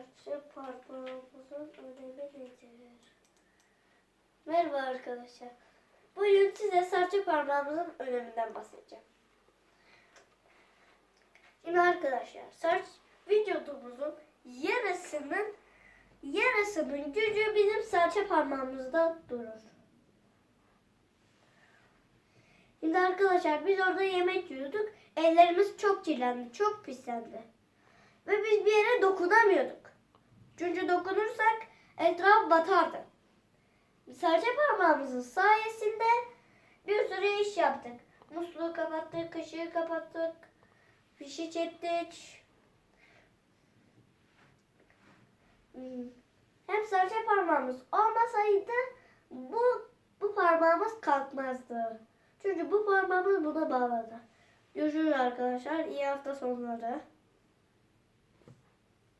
serçe parmağımızın önemi nedir? Merhaba arkadaşlar. Bugün size serçe parmağımızın öneminden bahsedeceğim. Şimdi arkadaşlar serç vücudumuzun yarısının yarısının gücü bizim serçe parmağımızda durur. Şimdi arkadaşlar biz orada yemek yiyorduk. Ellerimiz çok kirlendi, çok pislendi. Ve biz bir yere dokunamıyorduk. Çünkü dokunursak etraf batardı. Serçe parmağımızın sayesinde bir sürü iş yaptık. Musluğu kapattık, kaşığı kapattık, fişi çektik. Hmm. Hem serçe parmağımız olmasaydı bu bu parmağımız kalkmazdı. Çünkü bu parmağımız buna bağladı. Görüşürüz arkadaşlar. İyi hafta sonları.